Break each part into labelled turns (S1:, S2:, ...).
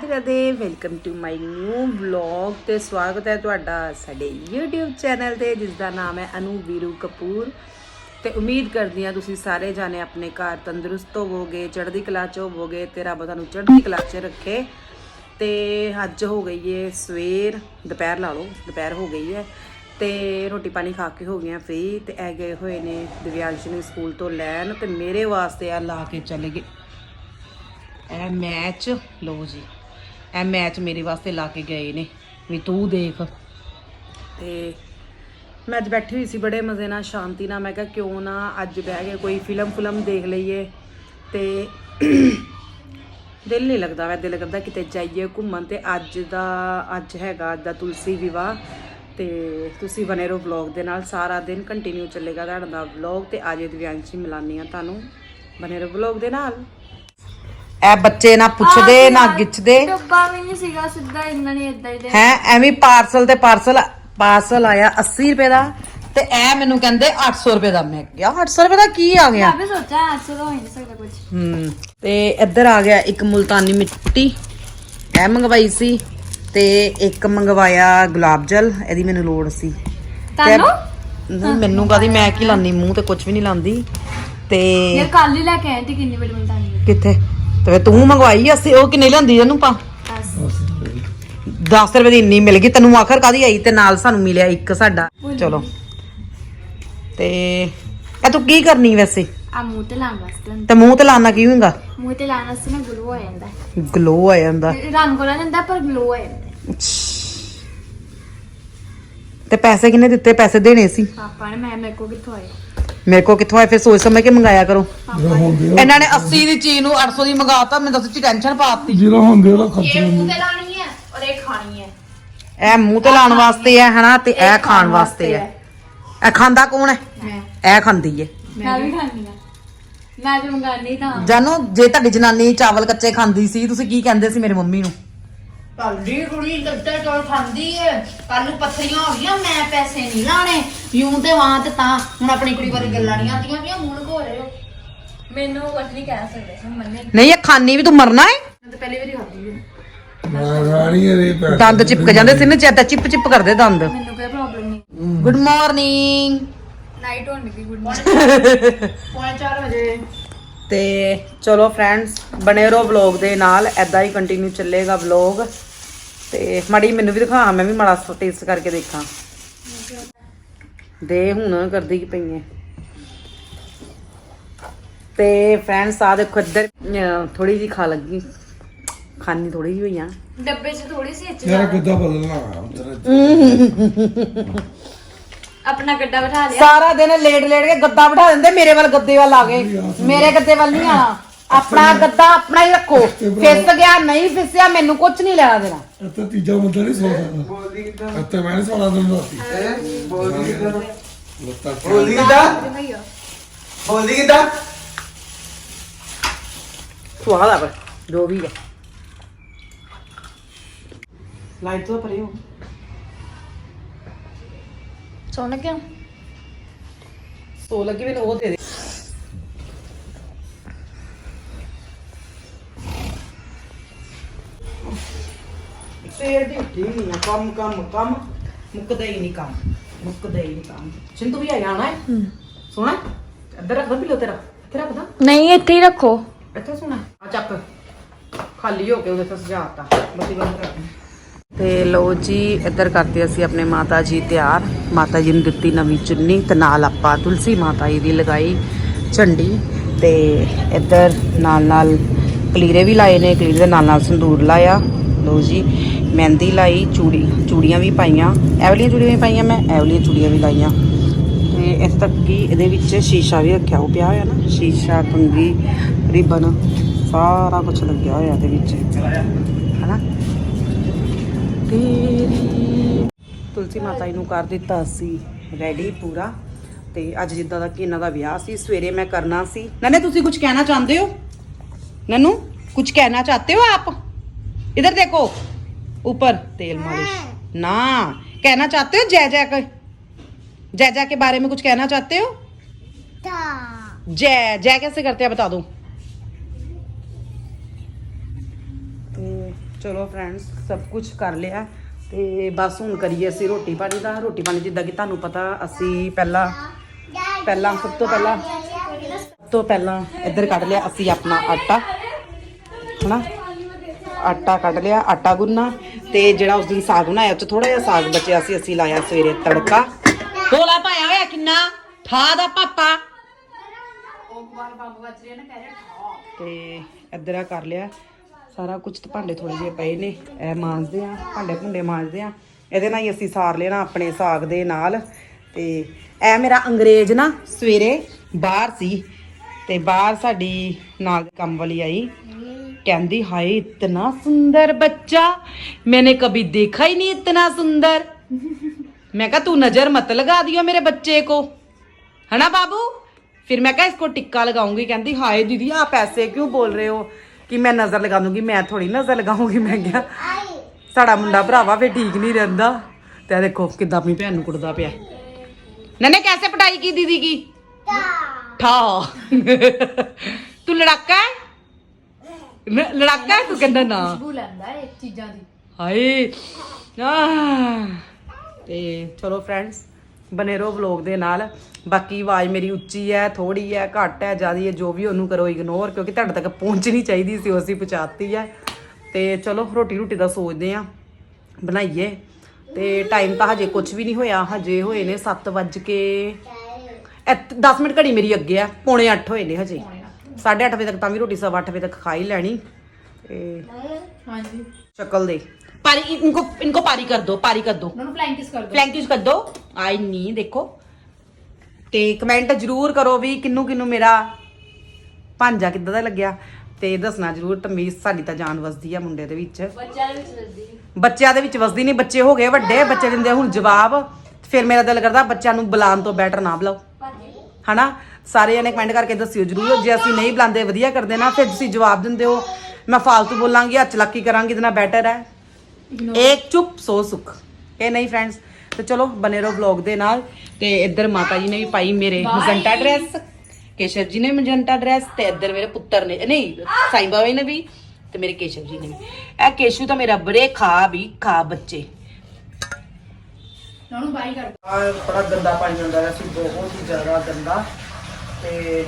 S1: Radhe Radhe welcome to my new vlog ਤੇ ਸਵਾਗਤ ਹੈ ਤੁਹਾਡਾ ਸਾਡੇ YouTube ਚੈਨਲ ਤੇ ਜਿਸ ਦਾ ਨਾਮ ਹੈ ਅਨੂ ਵੀਰੂ ਕਪੂਰ। ਤੇ ਉਮੀਦ ਕਰਦੀ ਹਾਂ ਤੁਸੀਂ ਸਾਰੇ ਜਾਣੇ ਆਪਣੇ ਘਰ ਤੰਦਰੁਸਤ ਹੋਵੋਗੇ, ਚੜ੍ਹਦੀ ਕਲਾ ਚ ਹੋਵੋਗੇ ਤੇ ਰੱਬ ਤੁਹਾਨੂੰ ਚੜ੍ਹਦੀ ਕਲਾ ਚ ਰੱਖੇ। ਤੇ ਅੱਜ ਹੋ ਗਈ ਏ ਸਵੇਰ, ਦੁਪਹਿਰ ਲਾ ਲਓ, ਦੁਪਹਿਰ ਹੋ ਗਈ ਹੈ। ਤੇ ਰੋਟੀ ਪਾਣੀ ਖਾ ਕੇ ਹੋ ਗਏ ਆ ਫ੍ਰੀ ਤੇ ਇਹ ਗਏ ਹੋਏ ਨੇ ਦਿਵਿਆਂਸ਼ ਨੂੰ ਸਕੂਲ ਤੋਂ ਲੈਣ ਤੇ ਮੇਰੇ ਵਾਸਤੇ ਆ ਲਾ ਕੇ ਚਲੇ ਗਏ। ਇਹ ਮੈਚ ਲੋ ਜੀ। ਇਹ ਮੈਚ ਮੇਰੇ ਵਾਸਤੇ ਲਾ ਕੇ ਗਏ ਨੇ। ਵੀ ਤੂੰ ਦੇਖ। ਤੇ ਮੈਂ ਅੱਜ ਬੈਠੀ ਹੋਈ ਸੀ ਬੜੇ ਮਜ਼ੇ ਨਾਲ, ਸ਼ਾਂਤੀ ਨਾਲ। ਮੈਂ ਕਿਹਾ ਕਿਉਂ ਨਾ ਅੱਜ ਬਹਿ ਕੇ ਕੋਈ ਫਿਲਮ ਫਿਲਮ ਦੇਖ ਲਈਏ। ਤੇ ਦਿਲ ਨਹੀਂ ਲੱਗਦਾ ਵੈ ਦਿਲ ਕਰਦਾ ਕਿਤੇ ਜਾਈਏ ਘੁੰਮਣ। ਤੇ ਅੱਜ ਦਾ, ਅੱਜ ਹੈਗਾ ਅੱਜ ਦਾ ਤੁਲਸੀ ਵਿਵਾਹ। ਤੇ ਤੁਸੀਂ ਬਨੇ ਰਹੋ ਵਲੌਗ ਦੇ ਨਾਲ। ਸਾਰਾ ਦਿਨ ਕੰਟੀਨਿਊ ਚੱਲੇਗਾ ਤੁਹਾਡਾ ਦਾ ਵਲੌਗ ਤੇ ਅੱਜ ਦਿਵਿਆਂਸ਼ੀ ਮਿਲਾਨੀ ਆ ਤੁਹਾਨੂੰ। ਬਨੇ ਰਹੋ ਵਲੌਗ ਦੇ ਨਾਲ। ਇਹ ਬੱਚੇ ਨਾ ਪੁੱਛਦੇ ਨਾ ਗਿੱਛਦੇ।
S2: ਡੱਬਾ ਵੀ ਨਹੀਂ ਸੀਗਾ ਸਿੱਧਾ ਇੰਨਾ ਨਹੀਂ ਇਦਾਂ ਹੀ ਦੇ।
S1: ਹੈ ਐਵੇਂ ਪਾਰਸਲ ਤੇ ਪਾਰਸਲ ਪਾਰਸਲ ਆਇਆ 80 ਰੁਪਏ ਦਾ ਤੇ ਐ ਮੈਨੂੰ ਕਹਿੰਦੇ 800 ਰੁਪਏ ਦਾ। ਮੈਂ ਕਿਹਾ 800 ਰੁਪਏ ਦਾ ਕੀ ਆ ਗਿਆ?
S2: ਮੈਂ ਵੀ ਸੋਚਿਆ ਐਸੇ ਤਾਂ ਹੋ ਨਹੀਂ ਸਕਦਾ ਕੁਝ
S1: ਹੂੰ ਤੇ ਇੱਧਰ ਆ ਗਿਆ ਇੱਕ ਮੁਲਤਾਨੀ ਮਿੱਟੀ। ਇਹ ਮੰਗਵਾਈ ਸੀ ਤੇ ਇੱਕ ਮੰਗਵਾਇਆ ਗੁਲਾਬ ਜਲ ਇਹਦੀ ਮੈਨੂੰ ਲੋੜ ਸੀ।
S2: ਤੁਹਾਨੂੰ?
S1: ਮੈਨੂੰ ਕਾਦੀ ਮੈਂ ਕੀ ਲਾਨੀ ਮੂੰਹ ਤੇ ਕੁਝ ਵੀ ਨਹੀਂ ਲਾਂਦੀ। ਤੇ
S2: ਯਾਰ ਕੱਲ ਹੀ ਲੈ ਕੇ ਤੀ ਕਿੰਨੀ ਬੜੀ ਮਲਤਾਨੀ।
S1: ਕਿੱਥੇ? ਤੇ ਫਿਰ ਤੂੰ ਮੰਗਵਾਈ ਅਸੀਂ ਉਹ ਕਿੰਨੇ ਲਿਆਂਦੀ ਇਹਨੂੰ ਪਾ
S2: ਬਸ
S1: 10 ਰੁਪਏ ਦੀ ਇੰਨੀ ਮਿਲ ਗਈ ਤੈਨੂੰ ਆਖਰ ਕਾਦੀ ਆਈ? ਤੇ ਨਾਲ ਸਾਨੂੰ ਮਿਲਿਆ ਇੱਕ ਸਾਡਾ। ਚਲੋ। ਤੇ ਇਹ ਤੂੰ ਕੀ ਕਰਨੀ ਵੈਸੇ?
S2: ਆ ਮੂੰਹ ਤੇ ਲਾਉਣ ਵਾਸਤੇ ਹੁੰਦਾ।
S1: ਤੇ ਮੂੰਹ ਤੇ ਲਾਣਾ ਕੀ ਹੋਊਗਾ
S2: ਮੂੰਹ ਤੇ ਲਾਉਣ ਵਾਸਤੇ ਨਾ ਗਲੋ ਹੋ ਜਾਂਦਾ। ਹੈ।
S1: ਗਲੋ ਆ ਜਾਂਦਾ।
S2: ਰੰਗ ਵਾਲਾ ਨਹੀਂ ਹੁੰਦਾ ਪਰ ਗਲੋ ਹੋ ਜਾਂਦਾ। ਹੈ।
S1: ਤੇ ਪੈਸੇ ਕਿੰਨੇ ਦਿੱਤੇ? ਪੈਸੇ ਦੇਣੇ ਸੀ?
S2: ਪਾਪਾ ਨੇ ਮੈਂ ਮੇਰੇ ਕੋ ਕਿੱਥੋਂ ਆਏ?
S1: ਮੇਰੇ ਕੋ ਕਿੱਥੋਂ ਆਏ? ਫਿਰ ਸੋਚ ਸਮਝ ਕੇ ਮੰਗਾਇਆ ਕਰੋ।
S3: ਜਿਹੜਾ ਹੁੰਦੇ ਆ।
S1: ਇਹਨਾਂ ਨੇ 80 ਦੀ ਚੀਜ਼ ਨੂੰ 800 ਦੀ ਮੰਗਾਤਾ ਮੈਨੂੰ ਦੱਸ ਚ ਟੈਨਸ਼ਨ ਪਾਤੀ।
S3: ਜਿਹੜਾ ਹੁੰਦੇ ਉਹਦਾ ਖਰਚਾ
S2: ਇਹ ਮੂੰਹ ਤੇ ਲਾਣੀ ਹੈ ਔਰ ਇਹ ਖਾਣੀ ਹੈ।
S1: ਇਹ ਮੂੰਹ ਤੇ ਲਾਉਣ ਵਾਸਤੇ ਹੈ ਹਨਾ? ਤੇ ਇਹ ਖਾਣ ਵਾਸਤੇ ਹੈ। ਇਹ ਖਾਂਦਾ ਕੌਣ ਹੈ?
S2: ਮੈਂ।
S1: ਇਹ ਖਾਂਦੀ ਹੈ।
S2: ਮੈਂ ਵੀ ਖਾਣੀ ਆ ਮੈਂ ਤੇ ਮੰਗਾਣੀ ਤਾਂ।
S1: ਜਾਨੋ ਜੇ ਤੁਹਾਡੀ ਜਨਾਨੀ ਚਾਵਲ ਕੱਚੇ ਖਾਂਦੀ ਸੀ ਤੁਸੀਂ ਕੀ ਕਹਿੰਦੇ ਸੀ ਮੇਰੇ ਮੰਮੀ ਨੂੰ?
S4: ਕੱਲ੍ਹ ਕੁੜੀ ਦੱਤੇ ਚੌਲ ਖਾਂਦੀ ਏ ਕੱਲ ਨੂੰ ਪੱਥਰੀਆਂ ਹੋ ਗਈਆਂ ਮੈਂ ਪੈਸੇ ਨਹੀਂ ਲਾਣੇ ਯੂੰ ਤੇ ਵਾਂ ਤੇ ਤਾਂ। ਹੁਣ ਆਪਣੀ ਕੁੜੀ ਬਾਰੇ ਗੱਲਾਂ ਨਹੀਂ ਆਉਂਦੀਆਂ ਵੀ ਹੋ।
S2: ਮੈਨੂੰ ਕੁਝ ਨਹੀਂ ਕਹਿ ਸਕਦੇ ਹੁਣ ਮੰਨੇ
S1: ਨਹੀਂ ਇਹ ਖਾਣੀ ਵੀ ਤੂੰ ਮਰਨਾ ਹੈ
S2: ਮੈਂ ਤਾਂ ਪਹਿਲੀ ਵਾਰੀ ਖਾਧੀ ਹੈ
S3: ਮੈਂ ਰੇ
S1: ਦੰਦ ਚਿਪਕ ਜਾਂਦੇ ਸੀ ਨਾ ਜ਼ਿਆਦਾ ਚਿਪ ਚਿਪ ਕਰਦੇ ਦੰਦ।
S2: ਮੈਨੂੰ ਕੋਈ ਪ੍ਰੋਬਲਮ ਨਹੀਂ।
S1: ਗੁੱਡ ਮਾਰਨਿੰਗ
S2: ਨਾਈਟ ਹੋਣ ਲੱਗੀ ਗੁੱਡ ਮਾਰਨਿੰਗ
S4: ਪੌਣੇ 4 ਵਜੇ।
S1: ਤੇ ਚਲੋ ਫਰੈਂਡਸ ਬਣੇ ਰਹੋ ਵਲੌਗ ਦੇ ਨਾਲ ਐਦਾਂ ਹੀ ਕੰਟੀਨਿਊ ਚੱਲੇਗਾ ਵਲੌਗ ਤੇ ਮਾੜੀ ਮੈਨੂੰ ਵੀ ਦਿਖਾ ਮੈਂ ਵੀ ਮਾੜਾ ਟੇਸਟ ਕਰਕੇ ਦੇਖਾਂ। ਦੇ ਹੁਣ ਕਰਦੀ ਕੀ ਪਈ ਹੈ ਤੇ ਫਰੈਂਡਸ ਆ ਦੇਖੋ ਇੱਧਰ ਥੋੜੀ ਜੀ ਖਾ ਲੱਗੀ। ਖਾਣੀ ਥੋੜੀ ਜਿਹੀ ਹੋਈ ਆ।
S2: ਡੱਬੇ 'ਚ ਥੋੜੀ ਸੀ ਇੱਚ
S3: ਤੇਰਾ ਕਿੱਦਾਂ ਬਦਲਣਾ ਤੇਰਾ
S2: ਆਪਣਾ ਗੱਡਾ ਬਿਠਾ ਲਿਆ।
S1: ਸਾਰਾ ਦਿਨ ਲੇਟ ਲੇਟ ਕੇ ਗੱਦਾ ਬਿਠਾ ਦਿੰਦੇ ਮੇਰੇ ਵੱਲ ਗੱਦੇ ਵੱਲ ਆ ਗਏ ਮੇਰੇ ਗੱਦੇ ਵੱਲ ਨਹੀਂ ਆਣਾ ਆਪਣਾ ਗੱਦਾ ਆਪਣਾ ਹੀ ਰੱਖੋ। ਫਿਸ ਗਿਆ ਨਹੀਂ ਫਿਸਿਆ ਮੈਨੂੰ ਕੁਝ ਨਹੀਂ ਲੈਣਾ ਦੇਣਾ।
S3: ਇੱਥੇ ਤੀਜਾ ਬੰਦਾ ਨਹੀਂ ਸੌ ਸਕਦਾ। ਇੱਥੇ ਮੈਂ ਨਹੀਂ ਸੌਣਾ ਦਿੰਦਾ। ਸੀ ਬੋਲਦੀ ਕਿੱਦਾਂ?
S5: ਬੋਲਦੀ ਕਿੱਦਾਂ? ਬੋਲਦੀ ਕਿੱਦਾਂ?
S1: ਸਵਾਦ ਆ ਪਰ ਜੋ ਵੀ ਹੈ ਲਾਈਟ ਤੋਂ ਪਰੇ ਹੋ।
S2: ਸੋਣ ਲੱਗਿਆ
S1: ਸੋ ਲੱਗੀ ਮੈਨੂੰ ਉਹ ਦੇ ਦੇ। ਸਵੇਰ ਦੀ ਉੱਠੀ ਨਹੀਂ ਆ ਕੰਮ ਕੰਮ ਕੰਮ। ਮੁੱਕਦਾ ਹੀ ਨਹੀਂ ਕੰਮ ਮੁੱਕਦਾ ਹੀ ਨਹੀਂ ਕੰਮ। ਸਿੰਤੂ ਵੀ ਆ ਜਾਣਾ ਹੈ। ਸੋਣਾ ਇੱਧਰ ਰੱਖ ਬਿਲੋ ਤੇਰਾ ਇੱਥੇ ਰੱਖਦਾ
S2: ਨਹੀਂ ਇੱਥੇ ਹੀ ਰੱਖੋ।
S1: ਇੱਥੇ ਸੋਣਾ। ਆ ਚੱਕ। ਖਾਲੀ ਹੋ ਕੇ ਉਹਦੇ ਤੇ ਸਜਾਤਾ ਬੱਤੀ ਬੰਦ ਕਰ ਤੇ ਲੋ ਜੀ, ਇੱਧਰ ਕਰਦੇ ਅਸੀਂ ਆਪਣੇ ਮਾਤਾ ਜੀ ਤਿਆਰ। ਮਾਤਾ ਜੀ ਨੂੰ ਦਿੱਤੀ ਨਵੀਂ ਚੁੰਨੀ ਤੇ ਨਾਲ ਆਪਾਂ ਤੁਲਸੀ ਮਾਤਾ ਜੀ ਦੀ ਲਗਾਈ ਝੰਡੀ। ਤੇ ਇੱਧਰ ਨਾਲ ਨਾਲ ਕਲੀਰੇ ਵੀ ਲਾਏ ਨੇ। ਕਲੀਰੇ ਦੇ ਨਾਲ ਨਾਲ ਸੰਦੂਰ ਲਾਇਆ। ਲੋ ਜੀ, ਮਹਿੰਦੀ ਲਾਈ, ਚੂੜੀ ਚੂੜੀਆਂ ਵੀ ਪਾਈਆਂ। ਇਹ ਵਾਲੀਆਂ ਚੂੜੀਆਂ ਵੀ ਪਾਈਆਂ ਮੈਂ ਇਹ ਵਾਲੀਆਂ ਚੂੜੀਆਂ ਵੀ ਲਾਈਆਂ। ਤੇ ਇਸ ਤੱਕ ਕਿ ਇਹਦੇ ਵਿੱਚ ਸ਼ੀਸ਼ਾ ਵੀ ਰੱਖਿਆ ਉਹ ਪਿਆ ਹੋਇਆ ਨਾ। ਸ਼ੀਸ਼ਾ ਕੰਗੀ ਰਿਬਨ ਸਾਰਾ ਕੁਝ ਲੱਗਿਆ ਹੋਇਆ ਇਹਦੇ ਵਿੱਚ ਹਨਾ ਤੇਰੀ ਤੁਲਸੀ ਮਾਤਾ ਜੀ ਨੂੰ ਕਰ ਦਿੱਤਾ ਸੀ ਰੈਡੀ ਪੂਰਾ ਤੇ ਅੱਜ ਜਿੱਦਾਂ ਦਾ ਕਿ ਇਹਨਾਂ ਦਾ ਵਿਆਹ ਸੀ ਸਵੇਰੇ ਮੈਂ ਕਰਨਾ ਸੀ ਨਨੇ ਤੁਸੀਂ ਕੁਝ ਕਹਿਣਾ ਚਾਹੁੰਦੇ ਹੋ ਨਨੂ ਕੁਝ ਕਹਿਣਾ ਚਾਹਤੇ ਹੋ ਆਪ इधर देखो ऊपर तेल मालिश ना कहना चाहते हो जय जय का जय जय के बारे में कुछ कहना चाहते हो जय जय कैसे करते हैं बता दो ਚਲੋ ਫਰੈਂਡਸ ਸਭ ਕੁਝ ਕਰ ਲਿਆ ਤੇ ਬਸ ਹੁਣ ਕਰੀਏ ਅਸੀਂ ਰੋਟੀ ਪਾਣੀ ਦਾ। ਰੋਟੀ ਪਾਣੀ ਜਿੱਦਾਂ ਕਿ ਤੁਹਾਨੂੰ ਪਤਾ ਅਸੀਂ ਪਹਿਲਾਂ ਪਹਿਲਾਂ ਸਭ ਤੋਂ ਪਹਿਲਾਂ ਸਭ ਤੋਂ ਪਹਿਲਾਂ ਇੱਧਰ ਕੱਢ ਲਿਆ ਅਸੀਂ ਆਪਣਾ ਆਟਾ। ਹਨਾ? ਆਟਾ ਕੱਢ ਲਿਆ ਆਟਾ ਗੁੰਨਾ ਤੇ ਜਿਹੜਾ ਉਸ ਦਿਨ ਸਾਗ ਬਣਾਇਆ ਉਹ ਚ ਥੋੜਾ ਜਿਹਾ ਸਾਗ ਬਚਿਆ ਸੀ ਅਸੀਂ ਲਾਇਆ ਸਵੇਰੇ ਤੜਕਾ। ਢੋਲਾ ਪਾਇਆ ਹੋਇਆ ਕਿੰਨਾ? ਠਾ ਦਾ ਪਾਪਾ। ਤੇ ਇੱਧਰ ਆ ਕਰ ਲਿਆ। ਸਾਰਾ ਕੁਝ ਤੇ ਭਾਂਡੇ ਥੋੜੇ ਜਿਹੇ ਪਏ ਨੇ, ਇਹ ਮਾਂਜਦੇ ਆ, ਭਾਂਡੇ ਭੁੰਡੇ ਮਾਂਜਦੇ ਆ। ਇਹਦੇ ਨਾਲ ਹੀ ਅਸੀਂ ਸਾਰ ਲੈਣਾ ਆਪਣੇ ਸਾਗ ਦੇ ਨਾਲ। ਤੇ ਇਹ ਮੇਰਾ ਅੰਗਰੇਜ਼ ਨਾ ਸਵੇਰੇ ਬਾਹਰ ਸੀ ਤੇ ਬਾਹਰ ਸਾਡੀ ਨਾਲ ਕੰਮ ਵਾਲੀ ਆਈ। ਕਹਿੰਦੀ, ਹਾਏ, ਇਤਨਾ ਸੁੰਦਰ ਬੱਚਾ, ਮੈਨੇ ਕਦੀ ਦੇਖਾ ਹੀ ਨਹੀਂ ਇਤਨਾ ਸੁੰਦਰ। ਮੈਂ कहा ਤੂੰ ਨਜ਼ਰ ਮਤ ਲਗਾ ਦਿਓ ਮੇਰੇ ਬੱਚੇ को है ਬਾਬੂ? ਫਿਰ ਮੈਂ मैं ਇਸ इसको ਟਿੱਕਾ लगाऊंगी ਕਹਿੰਦੀ, ਹਾਏ, ਦੀਦੀ आप ऐसे क्यों बोल रहे हो ਕਿ ਮੈਂ ਨਜ਼ਰ ਲਗਾ ਦੂੰਗੀ ਮੈਂ ਥੋੜੀ ਨਜ਼ਰ ਲਗਾਉਂਗੀ ਮੈਂ ਕਿਹਾ ਸਾਡਾ ਮੁੰਡਾ ਭਰਾਵਾ ਫੇ ਠੀਕ ਨਹੀਂ ਰਹਿੰਦਾ। ਤੇ ਇਹ ਦੇਖੋ ਕਿਦਾਂ ਆਪਣੀ ਭੈਣ ਨੂੰ ਕੁੱਟਦਾ ਪਿਆ। ਨਨੇ ਕੈਸੇ ਪਟਾਈ ਕੀ ਦੀਦੀ ਕੀ? ਠਾ। ਤੂੰ ਲੜਾਕਾ ਹੈ? ਲੜਾਕਾ ਹੈ ਤੂੰ ਕਹਿੰਦਾ ਨਾ।
S4: ਖੁਸ਼ਬੂ ਲੈਂਦਾ ਇਹ ਚੀਜ਼ਾਂ ਦੀ।
S1: ਹਾਏ। ਆ ਤੇ ਚਲੋ ਫਰੈਂਡਸ ਬਨੇ ਰਹੋ ਵਲੌਗ ਦੇ ਨਾਲ। ਬਾਕੀ ਆਵਾਜ਼ ਮੇਰੀ ਉੱਚੀ ਹੈ ਥੋੜੀ ਹੈ ਘੱਟ ਹੈ ਜਿਆਦੀ ਹੈ ਜੋ ਵੀ ਉਹਨੂੰ ਕਰੋ ਇਗਨੋਰ ਕਿਉਂਕਿ ਤੁਹਾਡੇ ਤੱਕ ਪਹੁੰਚਣੀ ਚਾਹੀਦੀ ਸੀ ਉਸੇ ਪਹੁੰਚਾਤੀ ਹੈ। ਤੇ ਚਲੋ ਰੋਟੀ ਰੋਟੀ ਦਾ ਸੋਚਦੇ ਆ ਬਣਾਈਏ। ਤੇ ਟਾਈਮ ਤਾਂ ਹਜੇ ਕੁਝ ਵੀ ਨਹੀਂ ਹੋਇਆ ਹਜੇ ਹੋਏ ਨੇ 7 ਵਜ ਕੇ 10 ਮਿੰਟ ਘੜੀ ਮੇਰੀ ਅੱਗੇ ਆ ਪੌਣੇ 8 ਹੋਏ ਨੇ ਹਜੇ। 8:30 ਵਜੇ ਤੱਕ ਤਾਂ ਵੀ ਰੋਟੀ 7:30 ਵਜੇ ਤੱਕ ਖਾ ਹੀ ਲੈਣੀ। ਤੇ
S4: ਹਾਂਜੀ।
S1: ਸ਼ਕਲ ਦੇ। पारी इनको इनको पारी कर दो पारी कर दो
S4: ਉਹਨਾਂ ਨੂੰ ਫਲੈਂਕ ਕਿਸ ਕਰ ਦੋ
S1: ਫਲੈਂਕਿਸ਼ ਕਰ ਦੋ ਆਈ ਨਹੀਂ ਦੇਖੋ ਤੇ ਕਮੈਂਟ ਜਰੂਰ ਕਰੋ ਵੀ ਕਿੰਨੂੰ ਕਿੰਨੂੰ ਮੇਰਾ ਭਾਂਜਾ ਕਿੱਦਾਂ ਦਾ ਲੱਗਿਆ ਤੇ ਦੱਸਣਾ ਜਰੂਰ ਤਮੀਜ਼ ਸਾਡੀ ਤਾਂ ਜਾਨ ਵਸਦੀ ਆ ਮੁੰਡੇ ਦੇ ਵਿੱਚ ਬੱਚਿਆਂ ਦੇ ਵਿੱਚ ਵਸਦੀ ਨਹੀਂ ਬੱਚੇ ਹੋ ਗਏ ਵੱਡੇ ਬੱਚੇ ਦਿੰਦੇ ਆ ਹੁਣ ਜਵਾਬ ਫਿਰ ਮੇਰਾ ਦਿਲ ਕਰਦਾ ਬੱਚਿਆਂ ਨੂੰ ਬੁਲਾਉਣ ਤੋਂ ਬੈਟਰ ਨਾ ਬੁਲਾਓ ਹਨਾ ਸਾਰੇ ਜਣੇ ਕਮੈਂਟ ਕਰਕੇ ਦੱਸਿਓ ਜਰੂਰ ਜੇ ਅਸੀਂ ਨਹੀਂ ਬੁਲਾਉਂਦੇ ਵਧੀਆ ਕਰਦੇ ਨਾ ਫਿਰ ਤੁਸੀਂ ਜਵਾਬ ਦਿੰਦੇ ਹੋ ਮੈਂ ਫਾਲਤੂ ਬੋਲਾਂਗੀ ਹੱਥ ਚਲਾਕੀ ਕਰਾਂਗੀ ਇਹਦੇ ਨਾਲ ਬੈਟਰ ਹੈ ਇੱਕ ਚੁੱਪ ਸੋ ਸੁਖ। ਇਹ ਨਹੀਂ ਫਰੈਂਡਸ ਤੇ ਚਲੋ ਬਨੇ ਰਹੋ ਵਲੌਗ ਦੇ ਨਾਲ। ਤੇ ਇੱਧਰ ਮਾਤਾ ਜੀ ਨੇ ਵੀ ਪਾਈ ਮੇਰੇ ਮਜੰਟਾ ਡਰੈਸ ਕੇਸ਼ਵ ਜੀ ਨੇ ਮਜੰਟਾ ਡਰੈਸ ਤੇ ਇੱਧਰ ਮੇਰੇ ਪੁੱਤਰ ਨੇ ਨਹੀਂ ਸਾਈਂ ਬਾਬਾ ਜੀ ਨੇ ਵੀ ਤੇ ਮੇਰੇ ਕੇਸ਼ਵ ਜੀ ਨੇ ਵੀ। ਇਹ ਕੇਸ਼ੂ ਤਾਂ ਮੇਰਾ ਬੜੇ ਖਾ ਵੀ ਖਾ ਬੱਚੇ।
S4: ਉਹਨਾਂ ਨੂੰ ਬਾਈ ਕਰ
S1: ਆ ਬੜਾ ਗੰਦਾ ਪਾਣੀ ਜਾਂਦਾ ਰਿਹਾ ਸੀ ਬਹੁਤ ਹੀ ਜ਼ਿਆਦਾ ਗੰਦਾ। ਤੇ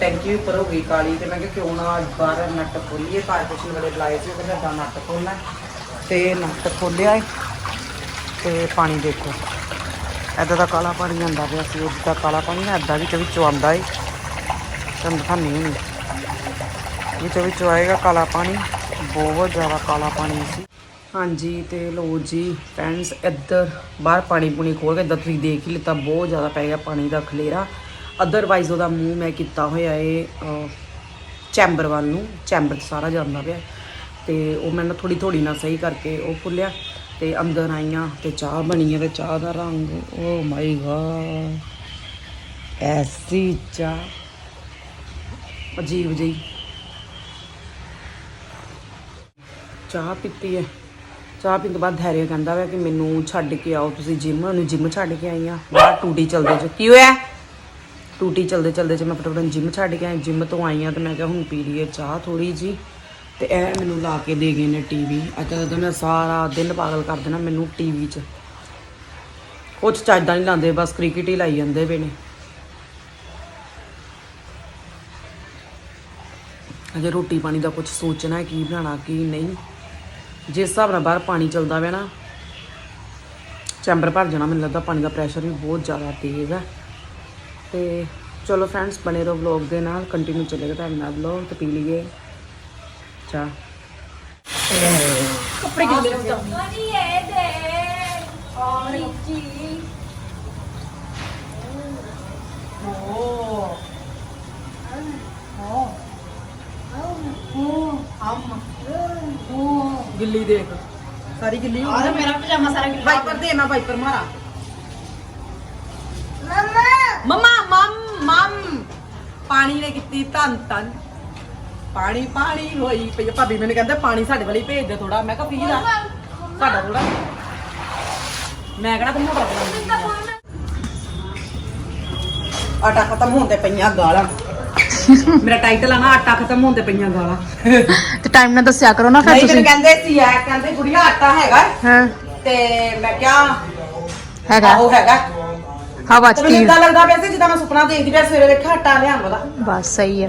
S1: ਟੈਂਕੀ ਉੱਪਰ ਹੋ ਗਈ ਕਾਲੀ ਤੇ ਮੈਂ ਕਿਹਾ ਕਿਉਂ ਨਾ ਬਾਹਰ ਨੱਟ ਖੋਲੀਏ ਕਾਰਪੋਰੇਸ਼ਨ ਵਾਲੇ ਬੁਲਾਏ ਸੀ ਉਹ ਕਹਿੰਦੇ ਏਦਾਂ ਨੱਟ ਖੋਲਣਾ। ਹੈ। ਤੇ ਨੱਟ ਖੋਲਿਆ ਏ ਤੇ ਪਾਣੀ ਦੇਖੋ। ਐਦਾਂ ਦਾ ਕਾਲਾ ਪਾਣੀ ਆਉਂਦਾ ਪਿਆ ਸੀ ਉਹਦਾ ਕਾਲਾ ਪਾਣੀ ਐਦਾਂ ਵਿੱਚ ਵਿੱਚੋਂ ਆਉਂਦਾ ਏ। ਤੁਹਾਨੂੰ ਦਿਖਾਉਂਦੀ ਹੁਣੀ। ਵਿੱਚੋਂ ਵਿੱਚੋਂ ਆਏਗਾ ਕਾਲਾ ਪਾਣੀ, ਬਹੁਤ ਜ਼ਿਆਦਾ ਕਾਲਾ ਪਾਣੀ ਸੀ। ਹਾਂਜੀ ਤੇ ਲੋ ਜੀ ਫਰੈਂਡਸ ਇੱਧਰ ਬਾਹਰ ਪਾਣੀ ਪੂਣੀ ਖੋਲ ਕੇ ਇੱਧਰ ਤੁਸੀਂ ਦੇਖ ਹੀ ਲਿੱਤਾ, ਬਹੁਤ ਜ਼ਿਆਦਾ ਪੈ ਗਿਆ ਪਾਣੀ ਦਾ ਖਲੇਰਾ। ਅਦਰਵਾਈਜ਼ ਉਹਦਾ ਮੂੰਹ ਮੈਂ ਕੀਤਾ ਹੋਇਆ ਏ ਚੈਂਬਰ ਵੱਲ ਨੂੰ ਚੈਂਬਰ 'ਚ ਸਾਰਾ ਜਾਂਦਾ ਪਿਆ। ਤੇ ਉਹ ਮੈਂ ਨਾ ਥੋੜੀ ਥੋੜੀ ਨਾਲ ਸਹੀ ਕਰਕੇ ਉਹ ਫੁੱਲਿਆ ਤੇ ਅੰਦਰ ਆਈਆਂ ਤੇ ਚਾਹ ਬਣੀ ਹੈ ਤੇ ਚਾਹ ਦਾ ਰੰਗ ਓ ਮਾਈ ਗॉड ਐਸੀ ਚਾਹ। ਅਜੀਬ ਜਿਹੀ। ਚਾਹ ਪੀਤੀ ਹੈ ਚਾਹ ਪੀਣ ਤੋਂ ਬਾਅਦ ਧੈਰਿਆ ਕਹਿੰਦਾ ਵਾ ਕਿ ਮੈਨੂੰ ਛੱਡ ਕੇ ਆਓ, ਤੁਸੀਂ ਜਿਮ ਉਹਨੂੰ ਜਿਮ ਛੱਡ ਕੇ ਆਈ ਆ। ਬਾਹਰ ਟੂਟੀ ਚਲਦੇ ਚ। ਕੀ ਹੋਇਆ? ਟੂਟੀ ਚਲਦੇ ਚਲਦੇ ਜੇ ਮੈਂ ਫਟਾਫਟ ਜਿਮ ਛੱਡ ਕੇ ਆਈ। ਜਿਮ ਤੋਂ ਆਈ ਆ ਤੇ ਮੈਂ ਕਿਹਾ ਹੁਣ ਪੀ ਲਈਏ ਚਾਹ ਥੋੜੀ ਜੀ ਤੇ ਇਹ ਮੈਨੂੰ ਲਾ ਕੇ ਦੇ ਗਏ ਨੇ ਟੀਵੀ ਅੱਜ ਤਾਂ ਮੈਂ ਸਾਰਾ ਦਿਨ ਪਾਗਲ ਕਰ ਦੇਣਾ ਮੈਨੂੰ ਟੀਵੀ 'ਚ। ਕੁਛ ਚੱਜਦਾ ਨਹੀਂ ਲਾਉਂਦੇ, ਬਸ ਕ੍ਰਿਕਟ ਹੀ ਲਾਈ ਜਾਂਦੇ ਪਏ ਨੇ। ਅਜੇ ਰੋਟੀ ਪਾਣੀ ਦਾ ਕੁਝ ਸੋਚਣਾ ਕੀ ਬਣਾਉਣਾ, ਕੀ ਨਹੀਂ। ਜਿਸ ਹਿਸਾਬ ਨਾਲ ਬਾਹਰ ਪਾਣੀ ਚੱਲਦਾ ਪਿਆ ਨਾ, ਚੈਂਬਰ ਭਰ ਜਾਣਾ, ਮੈਨੂੰ ਲੱਗਦਾ ਪਾਣੀ ਦਾ ਪ੍ਰੈਸ਼ਰ ਵੀ ਬਹੁਤ ਜ਼ਿਆਦਾ ਤੇਜ਼ ਹੈ। ਤੇ ਚਲੋ ਫਰੈਂਡਸ ਬਣੇ ਰਹੋ ਵਲੌਗ ਦੇ ਨਾਲ ਕੰਟੀਨਿਊ ਚੱਲੇਗਾ ਤੁਹਾਡੇ ਨਾਲ ਵਲੌਗ ਤੇ ਪੀ ਲਈਏ। ਚਾਹ ਕੱਪੜੇ ਗਿੱਲੀ ਦੇਖ। ਸਾਰੀ ਗਿੱਲੀ ਹੋ
S4: ਔਰ ਮੇਰਾ ਪਜਾਮਾ ਸਾਰਾ ਗਿੱਲਾ
S1: ਵਾਈਪਰ ਦੇ ਮੈਂ ਵਾਈਪਰ ਮਾਰਾ। ਮਮਾ ਮਮ ਮਮ। ਪਾਣੀ ਨੇ ਕੀਤੀ ਧੰਨ ਧੰਨ ਪਾਣੀ ਪਾਣੀ ਹੋਈ ਪਈ ਆ। ਭਾਬੀ ਮੈਨੂੰ ਕਹਿੰਦਾ ਪਾਣੀ ਸਾਡੇ ਵਾਲੀ ਭੇਜ ਦੇ ਥੋੜਾ ਮੈਂ ਕਿਹਾ ਪੀ ਲੈ ਸਾਡਾ ਥੋੜਾ ਮੈਂ ਕਿਹੜਾ ਤੈਨੂੰ ਮੋਟਰ ਚਲਾਉਂਦੀ ਆ। ਆਟਾ ਖਤਮ ਹੋਣ ਤੇ ਪਈਆਂ ਗਾਲਾਂ। ਮੇਰਾ ਟਾਈਟਲ ਆ ਨਾ ਆਟਾ ਖਤਮ ਹੋਣ ਤੇ ਪਈਆਂ ਗਾਲਾਂ।
S4: ਤੇ ਟਾਈਮ ਨਾਲ ਦੱਸਿਆ ਕਰੋ ਨਾ ਫਿਰ
S1: ਨਹੀਂ ਮੈਨੂੰ
S4: ਤੁਸੀਂ
S1: ਕਹਿੰਦੇ ਸੀ ਆ ਕਹਿੰਦੇ ਗੁੜੀਆ ਆਟਾ ਹੈਗਾ।
S4: ਹਾਂ।
S1: ਤੇ ਮੈਂ ਕਿਹਾ
S4: ਹੈਗਾ।
S1: ਆਹੋ ਹੈਗਾ।
S4: ਹਵਾ
S1: ਤੇ
S4: ਚ
S1: ਮੈਨੂੰ
S4: ਕੀ
S1: ਇਦਾਂ ਲੱਗਦਾ ਪਿਆ ਸੀ ਜਿੱਦਾਂ ਮੈਂ ਸੁਪਨਾ ਦੇਖਦੀ ਪਿਆ ਸਵੇਰੇ ਵੇਖਿਆ ਆਟਾ ਲਿਆਵਾਂ ਦਾ
S4: ਬਸ ਸਹੀ ਹੈ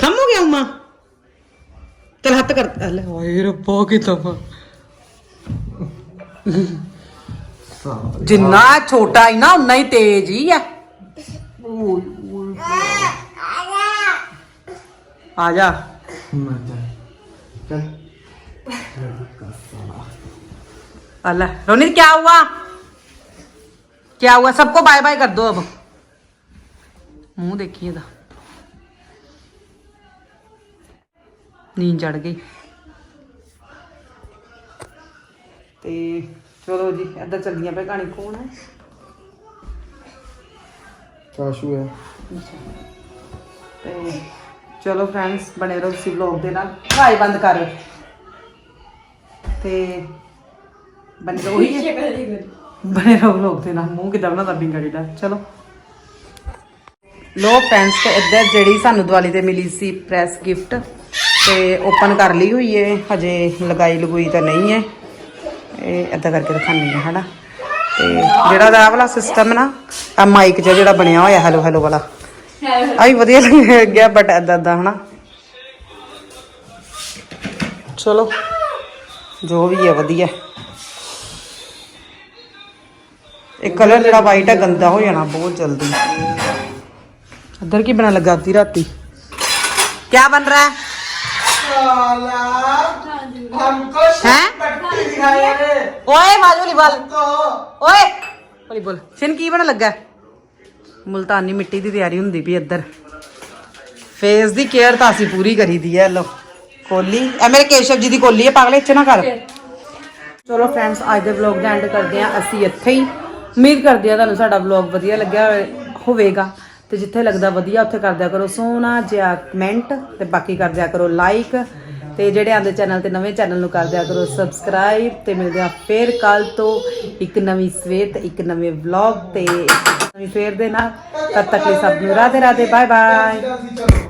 S1: खम हो गया उम्मा चल हाथ कर अले ओए रब्बा की तमा ਜਿੰਨਾ ਛੋਟਾ ਹੀ ਨਾ ਉਨਾ ਹੀ ਤੇਜ਼ ਹੀ ਆ ਆ ਜਾ
S5: उम्मा चल चल
S1: अल्लाह रोनित क्या हुआ क्या हुआ सबको बाय बाय कर दो अब मुंह देखिए दा ਨੀਂਦ ਚੜ ਗਈ। ਤੇ ਚਲੋ ਜੀ ਇੱਦਾਂ ਚੱਲਦੀਆਂ ਪਏ ਕਹਾਣੀ ਕੌਣ ਹੈ?
S5: ਕਾਸ਼ੂ ਹੈ।
S1: ਤੇ ਚਲੋ ਫਰੈਂਡਸ ਬਣੇ ਰਹੋ ਤੁਸੀਂ ਵਲੌਗ ਦੇ ਨਾਲ। ਭਾਈ ਬੰਦ ਕਰ। ਤੇ ਬਣੇ ਰਹੋ ਹੀ। ਬਣੇ ਰਹੋ ਵਲੌਗ ਦੇ ਨਾਲ। ਮੂੰਹ ਕਿਦਾਂ ਬਣਾਦਾ ਪਿੰਗਾ ਜਿਹੜਾ ਚਲੋ। ਲੋ ਫਰੈਂਡਸ ਤੇ ਇੱਧਰ ਜਿਹੜੀ ਸਾਨੂੰ ਦੀਵਾਲੀ ਤੇ ਮਿਲੀ ਸੀ ਪ੍ਰੈਸ ਗਿਫਟ ਤੇ ਓਪਨ ਕਰ ਲਈ ਹੋਈ ਏ, ਹਜੇ ਲਗਾਈ ਲਗੂਈ ਤਾਂ ਨਹੀਂ ਹੈ ਇਹ ਏਦਾਂ ਕਰਕੇ ਦਿਖਾਉਂਦੀ ਹੈ ਹਨਾ? ਤੇ ਜਿਹੜਾ ਦਾ ਵਾਲਾ ਸਿਸਟਮ ਨਾ ਆ ਮਾਈਕ ਜਿਹੜਾ ਬਣਿਆ ਹੋਇਆ ਹੈਲੋ ਹੈਲੋ ਵਾਲਾ। ਆ ਵਧੀਆ ਲੱਗਿਆ ਬਟ ਏਦਾਂ ਏਦਾਂ, ਹਨਾ? ਚਲੋ, ਜੋ ਵੀ ਹੈ ਵਧੀਆ। ਇਹ ਕਲਰ ਜਿਹੜਾ ਵਾਈਟ ਹੈ ਗੰਦਾ ਹੋ ਜਾਣਾ ਬਹੁਤ ਜਲਦੀ। ਇੱਧਰ ਕੀ ਬਣਨ ਲੱਗਾ ਅੱਧੀ ਰਾਤੀ? ਕੀ ਬਣ ਰਿਹਾ? ਹੈ
S5: ਖਾਇਆ ਰੇ
S1: ਓਏ ਬਲ ਓਏ ਹੌਲੀ ਬੋਲ। ਸਿਨ ਕੀ ਬਣ ਲੱਗਾ? ਮੁਲਤਾਨੀ ਮਿੱਟੀ ਦੀ ਤਿਆਰੀ ਹੁੰਦੀ ਵੀ ਇੱਧਰ। ਫੇਸ ਦੀ ਕੇਅਰ ਤਾਂ ਅਸੀਂ ਪੂਰੀ ਕਰੀ ਦੀ ਲੋ ਕੋਲੀ। ਇਹ ਮੇਰੇ ਕੇਸ਼ਵ ਜੀ ਦੀ ਕੋਲੀ ਹੈ ਪਾਗਲੇ ਇੱਥੇ ਨਾ ਕਰ। ਚਲੋ ਫਰੈਂਡਸ ਅੱਜ ਦੇ ਵਲੌਗ ਦਾ ਐਂਡ ਕਰਦੇ ਆ ਅਸੀਂ ਇੱਥੇ ਹੀ। ਉਮੀਦ ਕਰਦੇ ਆ ਤੁਹਾਨੂੰ ਸਾਡਾ ਵਲੌਗ ਵਧੀਆ ਲੱਗਿਆ ਹੋਵੇਗਾ। ਤੇ ਜਿੱਥੇ ਲੱਗਦਾ ਵਧੀਆ ਉੱਥੇ ਕਰ ਦਿਆ ਕਰੋ ਸੋਹਣਾ ਜਿਹਾ ਕਮੈਂਟ ਤੇ ਬਾਕੀ ਕਰ ਦਿਆ ਕਰੋ ਲਾਈਕ ਤੇ ਜਿਹੜੇ ਆਂਦੇ ਚੈਨਲ ਤੇ ਨਵੇਂ ਚੈਨਲ ਨੂੰ ਕਰ ਦਿਆ ਕਰੋ ਸਬਸਕ੍ਰਾਈਬ ਤੇ ਮਿਲਦੇ ਆ ਫੇਰ ਕੱਲ ਤੋਂ ਇੱਕ ਨਵੀਂ ਸਵੇਰ ਤੇ ਇੱਕ ਨਵੇਂ ਵਲੌਗ ਤੇ ਇੱਕ ਨਵੀਂ ਸਵੇਰ ਦੇ ਨਾਲ। ਤਦ ਤੱਕ ਲਈ ਸਭ ਨੂੰ ਰਾਧੇ ਰਾਧੇ ਬਾਏ ਬਾਏ